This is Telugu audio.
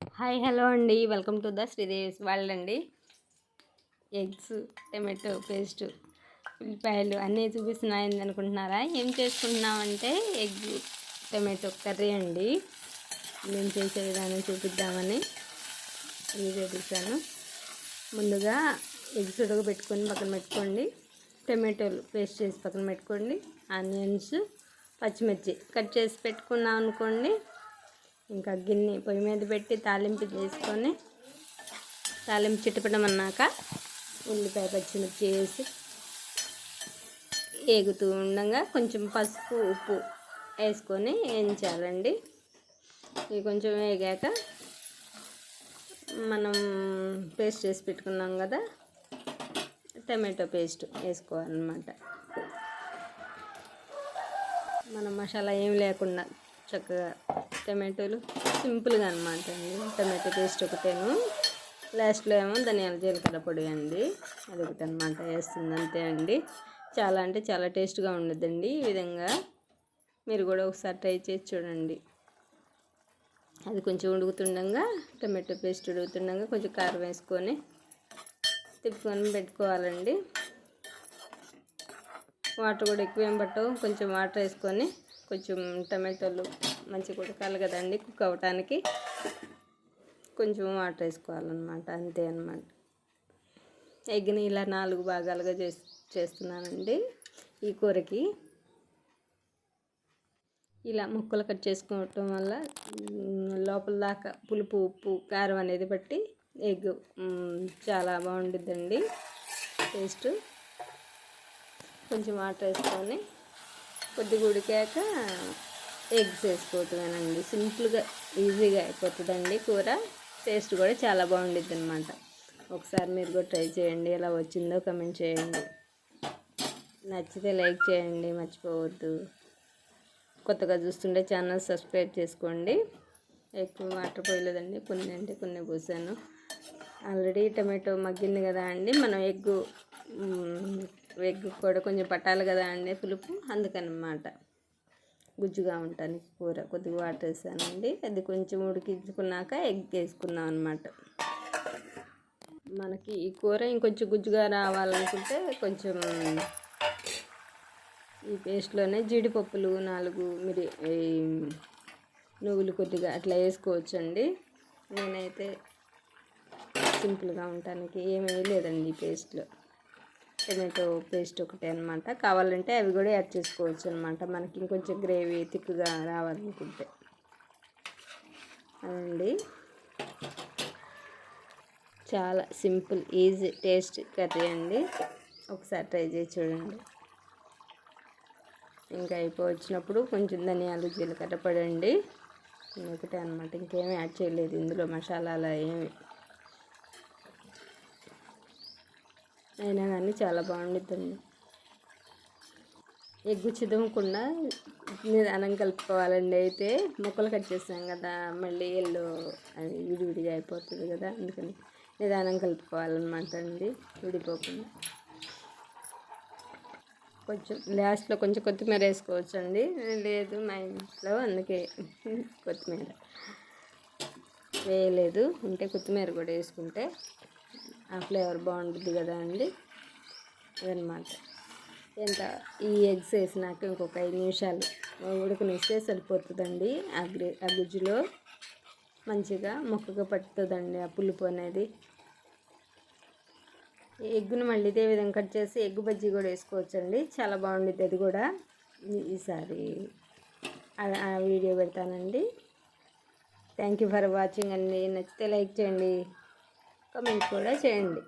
హాయ్ హలో అండి. Welcome to the Sridevi's world అండి. ఎగ్స్ టమాటో పేస్ట్ ఉల్లిపాయలు అన్నీ చూపిస్తున్నాయని అనుకుంటున్నారా? ఏం చేసుకుంటున్నామంటే ఎగ్ టమాటో కర్రీ అండి. నేను చేసే విధానం చూపిద్దామని ఇది చూపిస్తాను. ముందుగా ఎగ్స్ ఉడకబెట్టుకొని పక్కన పెట్టుకోండి. టమాటోలు పేస్ట్ చేసి పక్కన పెట్టుకోండి. ఆనియన్స్ పచ్చిమిర్చి కట్ చేసి పెట్టుకున్నాం అనుకోండి. ఇంకా గిన్నె పొయ్యి మీద పెట్టి తాలింపు చేసుకొని తాలింపు చిట్టుపడమన్నాక ఉల్లిపాయ పచ్చిమిర్చి వేసి ఏగుతూ ఉండగా కొంచెం పసుపు ఉప్పు వేసుకొని వేయించాలండి. ఇవి కొంచెం వేగాక మనం పేస్ట్ చేసి పెట్టుకున్నాం కదా టమాటో పేస్ట్ వేసుకోవాలన్నమాట. మనం మసాలా ఏం లేకుండా చక్కగా టమాటోలు. సింపుల్గా అనమాట అండి. టమాటో పేస్ట్ ఒకటేను. లాస్ట్లో ఏమో ధనియాల జీలకర్ర పొడి అండి. అది ఒకటి అనమాట వేస్తుంది. అంతే అండి. చాలా అంటే చాలా టేస్ట్గా ఉండదండి ఈ విధంగా. మీరు కూడా ఒకసారి ట్రై చేసి చూడండి. అది కొంచెం ఉడుకుతుండగా టమాటో పేస్ట్ ఉడుకుతుండగా కొంచెం కారం వేసుకొని తిప్పుకొని పెట్టుకోవాలండి. వాటర్ కూడా ఎక్కువ ఏం పట్టవు. కొంచెం వాటర్ వేసుకొని కొంచెం టమాటోలు మంచిగా ఉడకాలి కదండి కుక్ అవ్వటానికి కొంచెం వాటర్ వేసుకోవాలన్నమాట అంతే అనమాట ఎగ్ని ఇలా నాలుగు భాగాలుగా చేసి చేస్తున్నానండి ఈ కూరకి. ఇలా ముక్కలు కట్ చేసుకోవటం వల్ల లోపల దాకా పులుపు ఉప్పు కారం అనేది బట్టి ఎగ్ చాలా బాగుంటుందండి టేస్ట్. కొంచెం వాటర్ వేసుకొని కొద్దిగా ఉడికాక ఎగ్స్ వేసుకోవటమేనండి సింపుల్గా ఈజీగా అయిపోతుందండి కూర. టేస్ట్ కూడా చాలా బాగుండిద్ది అనమాట ఒకసారి మీరు కూడా ట్రై చేయండి. ఎలా వచ్చిందో కమెంట్ చేయండి. నచ్చితే లైక్ చేయండి మర్చిపోవద్దు. కొత్తగా చూస్తుంటే ఛానల్ సబ్స్క్రైబ్ చేసుకోండి. ఎక్కువ వాటర్ పోయలేదండి. కొన్ని అంటే కొన్ని పోసాను. ఆల్రెడీ టమాటో మగ్గింది కదా అండి. మనం ఎగ్గు ఎగ్ కూడా కొంచెం పట్టాలి కదా అండి పులుపు. అందుకనమాట. గుజ్జుగా ఉండటానికి కూర కొద్దిగా వాటర్ వేసానండి. అది కొంచెం ఉడికించుకున్నాక ఎగ్ వేసుకున్నాం అనమాట మనకి ఈ కూర ఇంకొంచెం గుజ్జుగా రావాలనుకుంటే కొంచెం ఈ పేస్ట్లోనే జీడిపప్పులు నాలుగు మిరి నువ్వులు కొద్దిగా అట్లా వేసుకోవచ్చండి. నేనైతే సింపుల్గా ఉండటానికి ఏమీ లేదండి ఈ పేస్ట్లో. టమాటో పేస్ట్ ఒకటే అనమాట కావాలంటే అవి కూడా యాడ్ చేసుకోవచ్చు అనమాట మనకి ఇంకొంచెం గ్రేవీ థిక్గా రావాలనుకుంటే. అదండి. చాలా సింపుల్ ఈజీ టేస్ట్ కర్రీ అండి. ఒకసారి ట్రై చేసి చూడండి. ఇంకా అయిపోవచ్చినప్పుడు కొంచెం ధనియాలు జీలకర్ర పడండి ఒకటే అనమాట ఇంకేమీ యాడ్ చేయలేదు. ఇందులో మసాలాలు ఏమి అయినా కానీ చాలా బాగుండిద్దండి. ఎగ్గు చిదవకుండా నిదానం కలుపుకోవాలండి. అయితే ముక్కలు కట్ చేస్తాం కదా మళ్ళీ ఎల్లు అది విడివిడిగా అయిపోతుంది కదా అందుకని నిదానం కలుపుకోవాలన్నమాట అండి విడిపోకుండా. కొంచెం లాస్ట్లో కొంచెం కొత్తిమీర వేసుకోవచ్చు అండి లేదు మా ఇంట్లో అందుకే కొత్తిమీర. వేయలేదు ఉంటే కొత్తిమీర కూడా వేసుకుంటే ఆ ఫ్లేవర్ బాగుంటుంది కదా అండి? అదనమాట ఎంత ఈ ఎగ్స్ వేసినాక ఇంకొక ఐదు నిమిషాలు ఉడకనిస్తే సరిపోతుందండి. ఆ గ్రే ఆ గుజ్జులో మంచిగా మొక్కగా పట్టుతుందండి ఆ పులుపు అనేది. ఎగ్గును మళ్ళీ ఇదే విధంగా కట్ చేసి ఎగ్గు బజ్జీ కూడా వేసుకోవచ్చండి. చాలా బాగుంటుంది అది కూడా. ఈసారి ఆ వీడియో పెడతానండి. థ్యాంక్ యూ ఫర్ వాచింగ్ అండి. నచ్చితే లైక్ చేయండి. కమెంట్ కూడా చేయండి.